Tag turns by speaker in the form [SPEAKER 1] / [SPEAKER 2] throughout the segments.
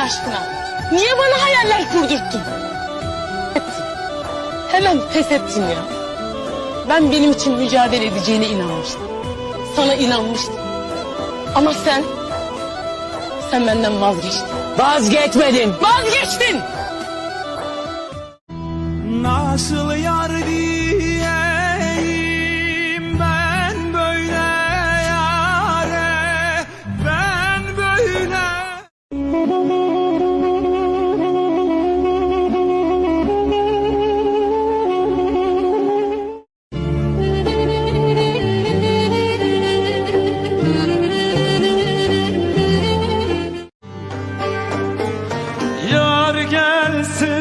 [SPEAKER 1] aşkına? Niye bana hayaller kurdurttun? Ettin. Hemen pes ettin ya. Ben benim için mücadele edeceğine inanmıştım. Sana inanmıştım. Ama sen... Sen benden vazgeçtin.
[SPEAKER 2] Vazgeçmedim.
[SPEAKER 1] Vazgeçtin!
[SPEAKER 3] Nasıl yar diyeyim listen.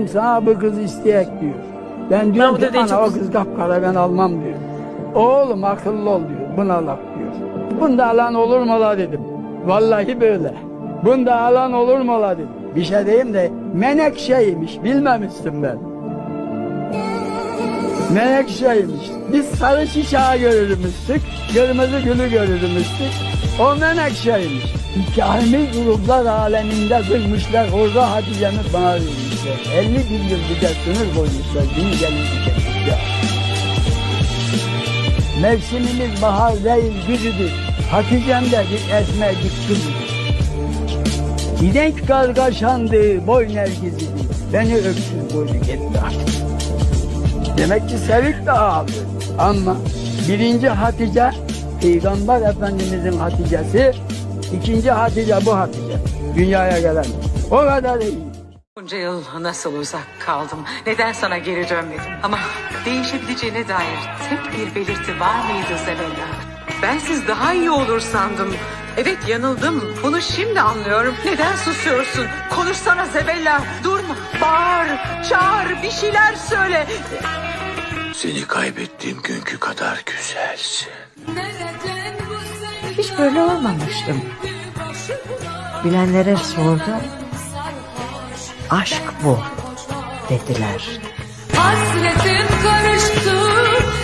[SPEAKER 4] Oğlum sana bu kız isteyek diyor. Ben diyorum
[SPEAKER 1] da
[SPEAKER 4] ki ana
[SPEAKER 1] çok
[SPEAKER 4] o kız kapkara ben almam diyor. Oğlum akıllı ol diyor. Buna laf diyor. Bunda alan olur mu la dedim. Vallahi böyle. Bunda alan olur mu la dedim. Bir şey diyeyim de menekşeymiş bilmemiştim ben. Menekşeymiş. Biz sarı çiçeği görürmüştük. Kırmızı gülü görürmüştük. O menekşeymiş. Hikayemiz ruhlar aleminde kırmışlar. Orada Hatice'miz bana vermişler. 50 bin yıl bir de sınır koymuşlar. Gelin ya. Mevsimimiz bahar değil güzüdür. Hatice'm de bir esmercik kızıdır. Gidenk kargaşandı, boy nergizidir. Beni öksüz gitti artık. Demek ki Sevik de ağlıyor. Ama birinci Hatice Peygamber Efendimizin Hatice'si, ikinci Hatice bu Hatice. Dünyaya gelen. O kadar iyi.
[SPEAKER 5] Bunca yıl nasıl uzak kaldım? Neden sana geri dönmedim? Ama değişebileceğine dair tek bir belirti var mıydı Zebella? Bensiz daha iyi olur sandım. Evet yanıldım. Bunu şimdi anlıyorum. Neden susuyorsun? Konuşsana Zebella. Durma. Bağır, çağır, bir şeyler söyle.
[SPEAKER 6] Seni kaybettiğim günkü kadar güzelsin.
[SPEAKER 7] Hiç böyle olmamıştım. Bilenlere sordum. Aşk bu dediler.
[SPEAKER 8] Hasretim karıştı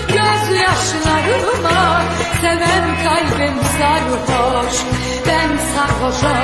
[SPEAKER 8] gözyaşlarıma Seven kalbim sarhoş Ben sarhoş oldum